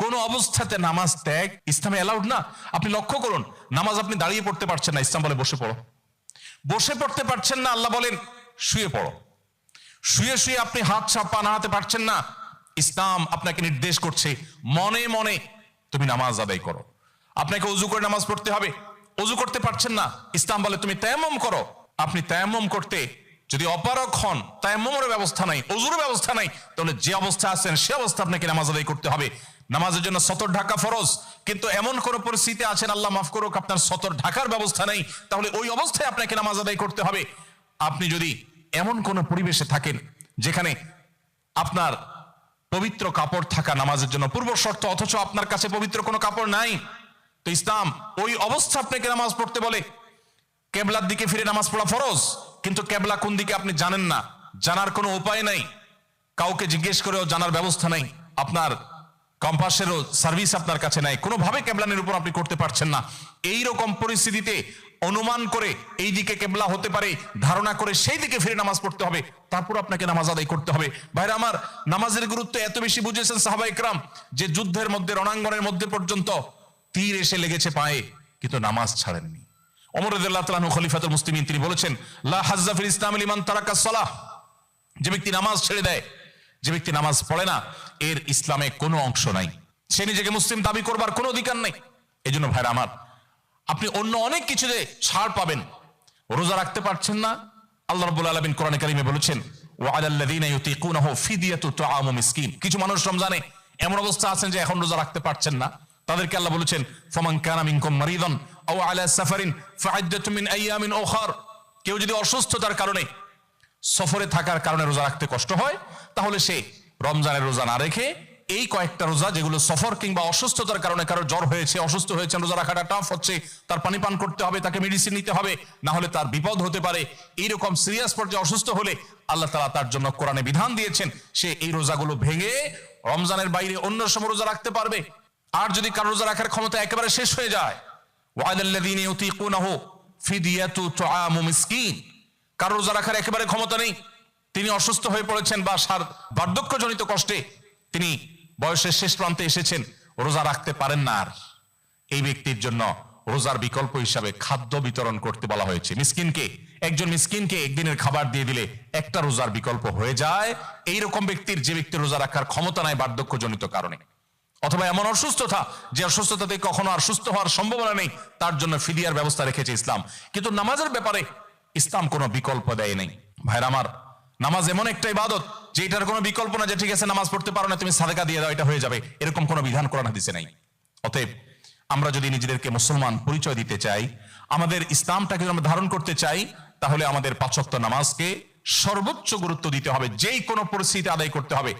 কোন অবস্থাতে নামাজ ত্যাগ ইসলামে অ্যালাউড না। আপনি লক্ষ্য করুন, নামাজ আপনি দাঁড়িয়ে পড়তে পারছেন না, ইসলাম বলে বসে পড়ো। বসে পড়তে পারছেন না, আল্লাহ বলেন, শুয়ে পড়ো। শুয়ে শুয়ে আপনি হাত ছাপা নাড়াতে পারছেন না, ইসলাম আপনাকে নির্দেশ করছে, মনে মনে তুমি নামাজ আদায় করো। আপনাকে অজু করে নামাজ পড়তে হবে অজু করতে পারছেন না, ইসলাম বলে তুমি তেমম করো। আপনি তেমম করতে যদি অপারক হন তায়াম্মুমের ব্যবস্থা নাই অজুর ব্যবস্থা নাই, তাহলে যে অবস্থা আছেন, সে অবস্থা আপনাকে নামাজ আদায় করতে হবে। নামাজের জন্য সতর ঢাকা ফরজ। কিন্তু এমন কোন পরিস্থিতি আছেন, আল্লাহ মাফ করুক, আপনার সতর ঢাকার ব্যবস্থা নেই, তাহলে ওই অবস্থায় আপনাকে নামাজ আদায় করতে হবে। আপনি যদি এমন কোন পরিবেশে থাকেন যেখানে আপনার পবিত্র কাপড় থাকা নামাজের জন্য পূর্ব শর্ত, অথচ আপনার কাছে পবিত্র কোনো কাপড় নাই, তো ইসলাম ওই অবস্থা আপনাকে নামাজ পড়তে বলে। কেবলার দিকে ফিরে নামাজ পড়া ফরজ, কিন্তু কেবলা কোন দিকে আপনি জানেন না, জানার কোনো উপায় নাই। কাউকে জিজ্ঞেস করেও জানার ব্যবস্থা নাই। আপনার কম্পাসেরও সার্ভিস আপনার কাছে নাই। কোনোভাবে কেবলানের উপর আপনি করতে পারছেন না। এই রকম পরিস্থিতিতে অনুমান করে এই দিকে কেবলা হতে পারে, ধারণা করে সেই দিকে ফিরে নামাজ পড়তে হবে, তারপর আপনাকে নামাজ আদায় করতে হবে। ভাইরা আমার, নামাজের গুরুত্ব এত বেশি বুঝেছেন সাহাবা ইকরাম যে যুদ্ধের মধ্যে, রণাঙ্গনের মধ্যে পর্যন্ত তীর এসে লেগেছে পায়ে, কিন্তু নামাজ ছাড়েননি। অমর রাদিয়াল্লাহু তাআলা খলিফাতুল তিনি বলেছেন, লা হাজ্জা ইসলাম লিমান তারাকা সালাহ। যে ব্যক্তি নামাজ ছেড়ে দেয় যে ব্যক্তি নামাজ পড়ে না, এর ইসলামে কোনো অংশ নাই। সে নিজেকে মুসলিম দাবি করবার কোনো অধিকার নেই। এই জন্য ভাইরা আমার, আপনি অন্য অনেক কিছুতে ছাড় পাবেন। রোজা রাখতে পারছেন না। আল্লাহ রাব্বুল আলামিন কোরআনে কারিমে বলেছেন কিছু মানুষ রমজানে এমন অবস্থা আছেন যে এখন রোজা রাখতে পারছেন না। তাদেরকে আল্লাহ বলেছেন, ফামান কানা মিনকুম মারিদান আও আলা সাফারিন ফাইদ্দাতুম মিন কেউ যদি অসুস্থতার কারণে সফরে থাকার কারণে রোজা রাখতে কষ্ট হয়, তাহলে সে রমজানের রোজা না রেখে এই কয়েকটা রোজা, যেগুলো সফর কিংবা অসুস্থতার কারণে কারও জ্বর হয়েছে, অসুস্থ হয়েছে, রোজা রাখাটা টাফ হচ্ছে, তার পানি পান করতে হবে, তাকে মেডিসিন নিতে হবে, না হলে তার বিপদ হতে পারে। এইরকম সিরিয়াস পর্যায়ে অসুস্থ হলে আল্লাহ তালা তার জন্য কোরআনে বিধান দিয়েছেন, সে এই রোজাগুলো ভেঙে রমজানের বাইরে অন্য সময় রোজা রাখতে পারবে। আর যদি কারও রোজা রাখার ক্ষমতা একেবারে শেষ হয়ে যায় ওয়াইদাল্লাযীনা ইউতিকুনাহু ফিদিয়াতু তুআমু মিসকিন কারও রোজা রাখার একেবারে ক্ষমতা নেই। তিনি অসুস্থ হয়ে পড়েছেন বা সার বার্ধক্যজনিত কষ্টে তিনি বয়সের শেষ প্রান্তে এসেছেন। রোজা রাখতে পারেন না আর। এই ব্যক্তির জন্য রোজার বিকল্প হিসাবে খাদ্য বিতরণ করতে বলা হয়েছে। মিসকিনকে, একজন মিসকিনকে একদিনের খাবার দিয়ে দিলে একটা রোজার বিকল্প হয়ে যায়। এই রকম ব্যক্তির যে ব্যক্তি রোজা রাখার ক্ষমতা নাই বার্ধক্যজনিত কারণে। অথবা এমন অসুস্থতা, যে অসুস্থতাতে কখনো আর সুস্থ হওয়ার সম্ভাবনা নেই, তার জন্য ফিদিয়ার ব্যবস্থা রেখেছে ইসলাম। কিন্তু নামাজের ব্যাপারে ইসলাম কোনো বিকল্প দেয় নেই। ভাইরা আমার, নামাজ এমন একটা ইবাদত যে এটার কোনো বিকল্প না যে ঠিক আছে, নামাজ পড়তে পারো না, তুমি সাদেকা দিয়ে দাও, এটা হয়ে যাবে। এরকম কোনো বিধান কোরআন হাদিসে নাই। অতএব আমরা যদি নিজেদেরকে মুসলমান পরিচয় দিতে চাই, আমাদের ইসলামটাকে যদি আমরা ধারণ করতে চাই, তাহলে আমাদের পাঁচক্ত নামাজকে সর্বোচ্চ গুরুত্ব দিতে হবে, যেই কোনো পরিস্থিতি আদায় করতে হবে।